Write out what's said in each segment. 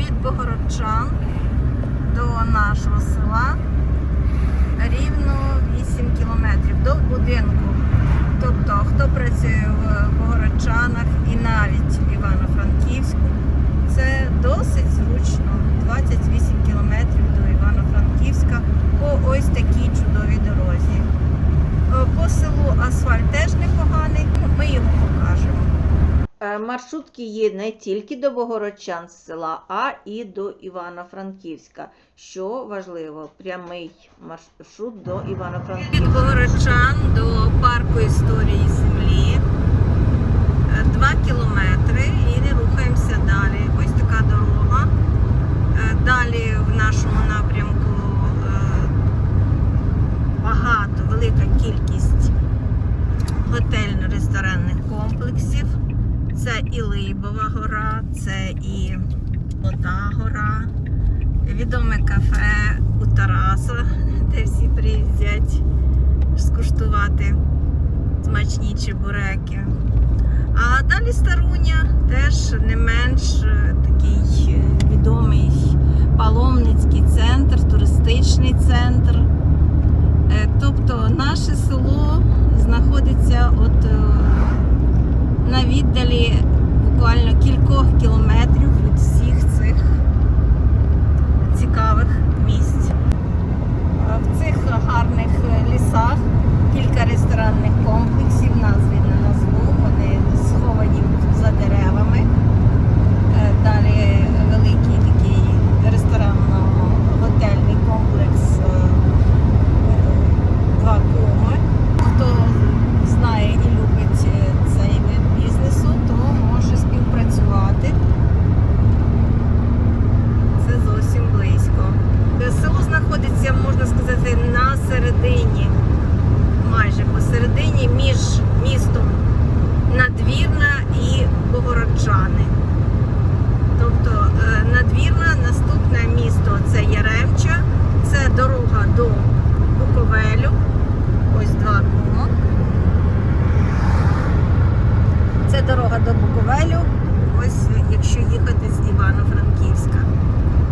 від Богородчан до нашого села рівно 8 кілометрів до будинку. Тобто, хто працює в Богородчанах і навіть в Івано-Франківську, це досить зручно. 28 кілометрів до Івано-Франківська по ось такій чудовій дорозі. По селу асфальт теж непоганий, ми його покажемо. Е, Маршрутки є не тільки до Богородчан з села, а і до Івано-Франківська. Що важливо, прямий маршрут до Івано-Франківська. Від Богородчан до парку історії землі. Е, Два кілометри і рухаємося далі. Ось така дорога. Е, Далі в нашому напрямку е, багато, велика кількість готельно-ресторанних комплексів. Це і Либова гора, це і Золота гора, відоме кафе у Тараса, де всі приїздять скуштувати смачні чебуреки. А далі Старуня теж не менш е, такий е, відомий паломницький центр, туристичний центр. Е, Тобто наше село знаходиться от е, на віддалі буквально кількох кілометрів від всіх цих цікавих місць. Е, В цих гарних лісах кілька ресторанних комплексів, назви не назву, вони сховані за деревами. Е, Далі великий такий ресторанно-готельний комплекс е, е, Два куми. Хто знає і любить е, цей вид бізнесу, то може співпрацювати. Це зовсім близько. Е, Село знаходиться, можна сказати, на середині, майже посередині між містом Надвірна і Богородчани. Тобто е, Надвірна, наступне місто це Яремча, це дорога до Буковелю. Ось два кума. Це дорога до Буковелю. Ось якщо їхати з Івано-Франківська.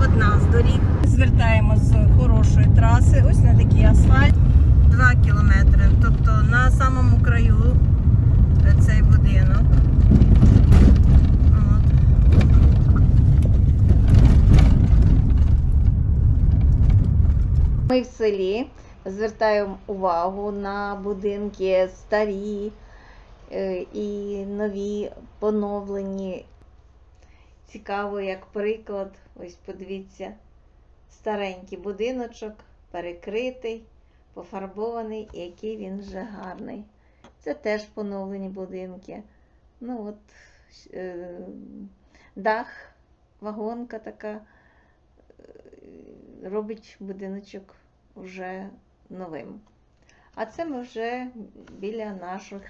Одна з доріг. Звертаємо з хорошої траси, ось на такий асфальт. Два кілометри. Тобто на самому краю цей будинок. Ми в селі звертаємо увагу на будинки старі е, і нові, поновлені. Цікаво, як приклад, ось подивіться, старенький будиночок, перекритий, пофарбований, і який він вже гарний. Це теж поновлені будинки. Ну от е, дах, вагонка така е, робить будиночок вже новим. А це ми вже біля наших,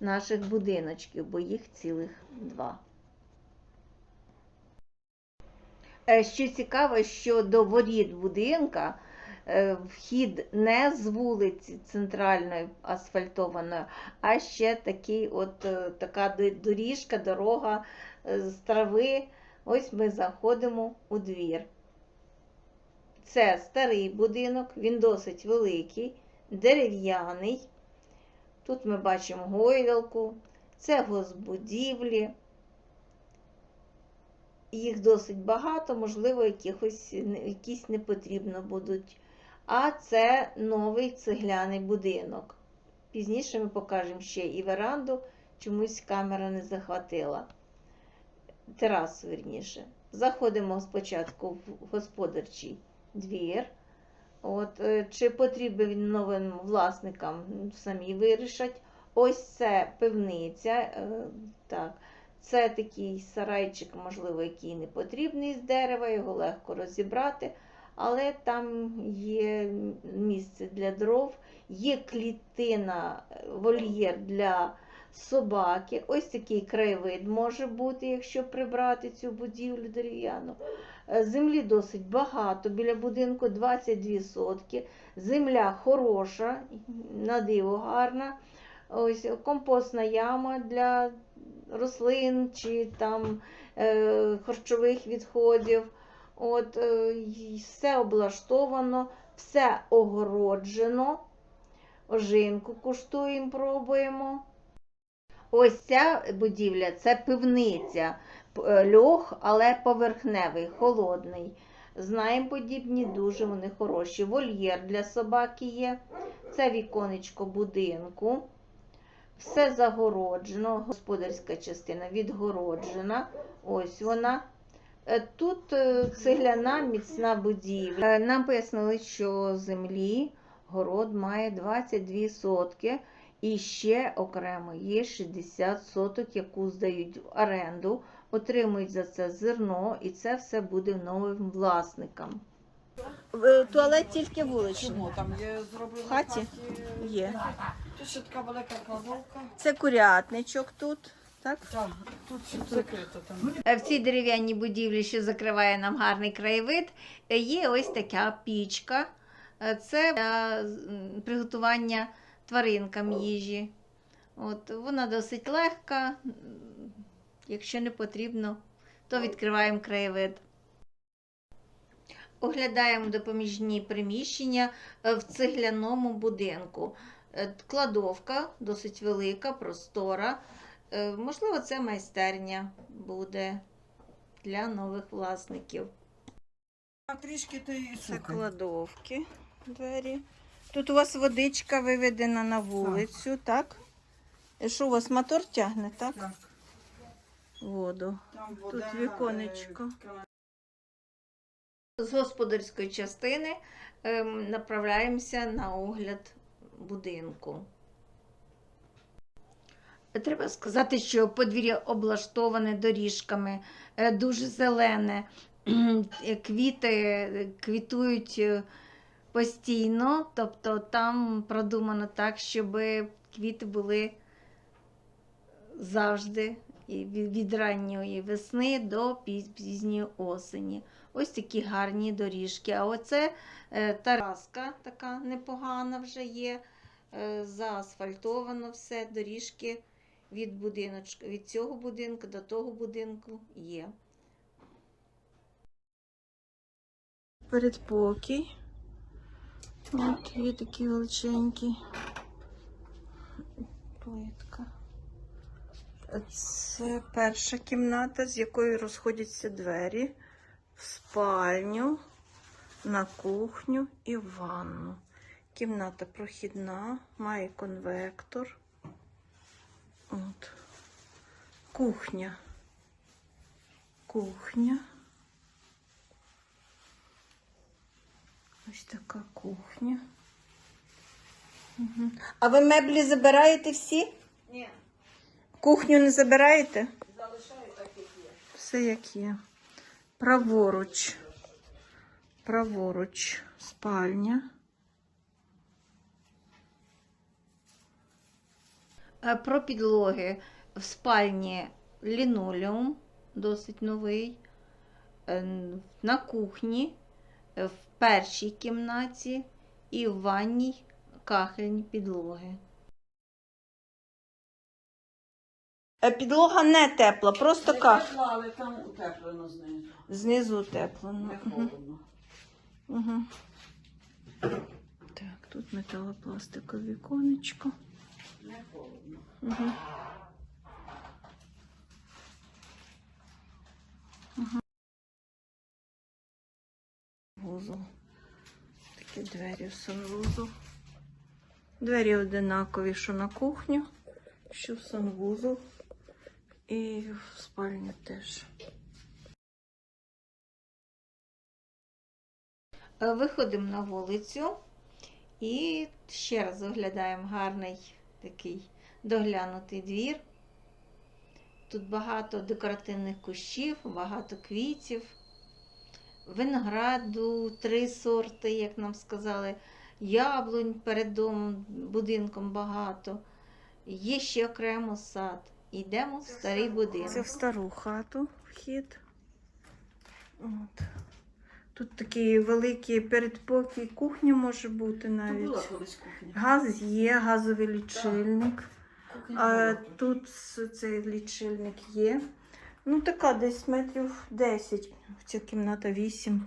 наших будиночків, бо їх цілих два. Е, Що цікаво, що до воріт будинка е, вхід не з вулиці центральної асфальтованої, а ще такий от, е, така доріжка, дорога е, з трави. Ось ми заходимо у двір. Це старий будинок, він досить великий, дерев'яний. Тут ми бачимо гойдалку, це госбудівлі. Їх досить багато, можливо, якихось, якісь не потрібно будуть. А це новий цегляний будинок. Пізніше ми покажемо ще і веранду, чомусь камера не захватила. Терасу, верніше. Заходимо спочатку в господарчий двір. От, е, чи потрібен новим власникам, самі вирішать. Ось це пивниця. е, Так. Це такий сарайчик, можливо, який не потрібний з дерева, його легко розібрати. Але там є місце для дров, є клітина, е, вольєр для собаки. Ось такий краєвид може бути, якщо прибрати цю будівлю дерев'яну. Е, Землі досить багато, біля будинку 22 сотки. Земля хороша, на диво гарна. Ось компостна яма для рослин чи там е, харчових відходів. От, е, все облаштовано, все огороджено. Ожинку куштуємо, пробуємо. Ось ця будівля це пивниця. Е, Льох, але поверхневий, холодний. Знаємо подібні, дуже вони хороші. Вольєр для собаки є. Це віконечко будинку. Все загороджено, господарська частина відгороджена. Ось вона. Е, Тут е, цегляна міцна будівля. Е, Нам пояснили, що землі город має 22 сотки. І ще окремо є 60 соток, яку здають в оренду, отримують за це зерно, і це все буде новим власникам. Туалет тільки вуличний. Чому там є зроблено В хаті? Є. Тут ще така велика кладовка. Це курятничок тут. Так? Так, тут закрито там. Е, В цій дерев'яній будівлі, що закриває нам гарний краєвид, е, є ось така пічка. Е, Це для приготування тваринкам їжі. От, вона досить легка. Якщо не потрібно, то відкриваємо краєвид. Оглядаємо допоміжні приміщення е, в цегляному будинку. Е, Кладовка досить велика, простора. Е, Можливо, це майстерня буде для нових власників. А трішки і Це кладовки, двері. Тут у вас водичка виведена на вулицю, так? І що у вас мотор тягне, так? Так, Воду. там Тут віконечко. З господарської частини ем, направляємося на огляд будинку. Треба сказати, що подвір'я облаштоване доріжками, е, дуже зелене. Е, Квіти е, квітують постійно, тобто там продумано так, щоб квіти були завжди від ранньої весни до пізньої осені. Ось такі гарні доріжки. А оце е, тараска така непогана вже є. Е, заасфальтовано все, доріжки від будиночка, від цього будинку до того будинку є. Передпокій. От є такий величенький. Плитка. Це перша кімната, з якої розходяться двері в спальню, на кухню і в ванну. Кімната прохідна, має конвектор. От. Кухня. Кухня. Ось така кухня. Угу. А ви меблі забираєте всі? Ні, Кухню не забираєте? залишаю так, як є. Все як є. Праворуч. Праворуч. Спальня. Е, Про підлоги в спальні лінолеум, досить новий. Е, На кухні, в першій кімнаті і в ванній кахельні підлоги. Підлога не тепла, просто ках. тепла, але там утеплено знизу. Знизу утеплено. Не холодно. Угу. Так, тут металопластикове віконечко. Не холодно. Угу. Угу. Вузол. Такі двері в санвузол. Двері одинакові, що на кухню, що в санвузол. І в спальню теж. Е, Виходимо на вулицю і ще раз оглядаємо гарний такий доглянутий двір. Тут багато декоративних кущів, багато квітів, винограду, три сорти, як нам сказали, яблунь перед домом, будинком багато. Є ще окремо сад. Йдемо в старий будинок. Це в стару хату вхід. От. Тут такий великий передпокій, кухня може бути Тут була навіть. колись кухня. Газ є, газовий лічильник. А, тут. тут цей лічильник є. Ну, така десь метрів 10. Ця кімната 8.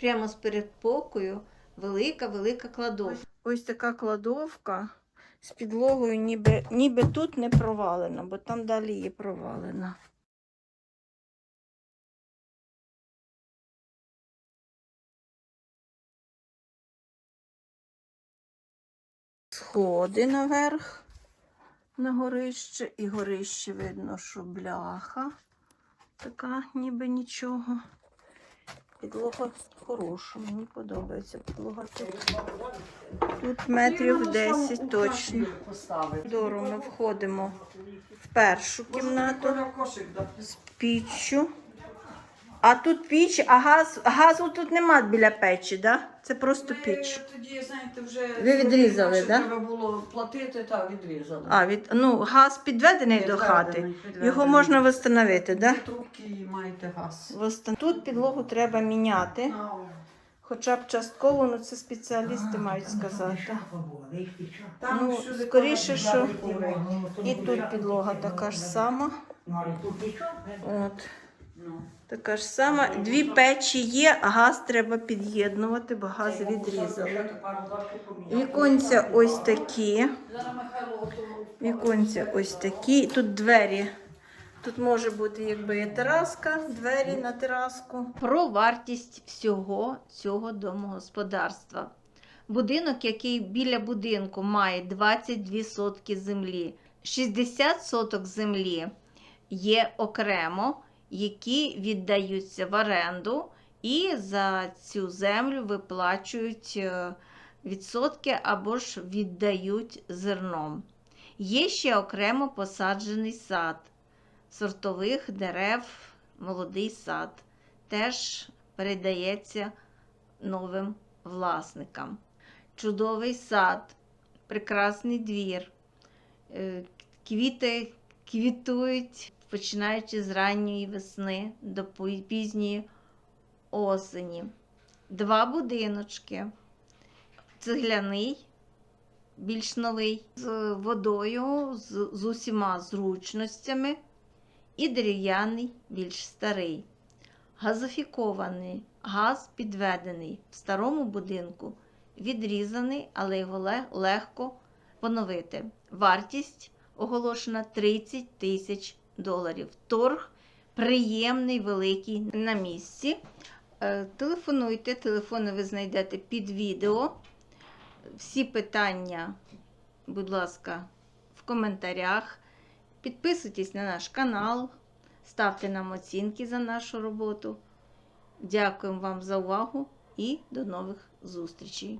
Прямо з передпокою велика-велика кладовка. Ось така кладовка з підлогою, ніби, ніби тут не провалена, бо там далі є провалена. Сходи наверх на горище, і горище видно, що бляха. Така ніби нічого. Підлога хороша, мені подобається підлога тут. Тут метрів 10 точно. Дору ми входимо в першу кімнату з піччю. А тут піч, а газ, газу тут нема біля печі, да? Це просто піч. Тоді, знаєте, вже Ви відрізали, що да? треба було платити, так, відрізали. А, від, ну, газ підведений до хати. Підведений, підведений. Його можна встановити, да? Трубки і маєте газ. Востан- Тут підлогу треба міняти, А, хоча б частково, ну це спеціалісти мають сказати. Там Ну, всюди скоріше, що і тут підлога така ж сама. От, Ну. Така ж сама. Дві печі є, а газ треба під'єднувати, бо газ відрізали. Віконця ось такі. Віконця ось такі. Тут двері. Тут може бути якби є тераска, двері на тераску. Про вартість всього цього домогосподарства. Будинок, який біля будинку має 22 сотки землі, 60 соток землі є окремо, які віддаються в оренду, і за цю землю виплачують е, відсотки або ж віддають зерном. Є ще окремо посаджений сад сортових дерев, молодий сад, теж передається новим власникам. Чудовий сад, прекрасний двір, е, квіти квітують, починаючи з ранньої весни до пізньої осені. Два будиночки. Цегляний більш новий, з водою, з, з усіма зручностями, і дерев'яний більш старий. Газофікований, газ підведений в старому будинку, відрізаний, але його ле- легко поновити. Вартість оголошена 30 тисяч доларів. Торг приємний, великий на місці. Е, Телефонуйте, телефони ви знайдете під відео. Всі питання, будь ласка, в коментарях. Підписуйтесь на наш канал, ставте нам оцінки за нашу роботу. Дякуємо вам за увагу і до нових зустрічей!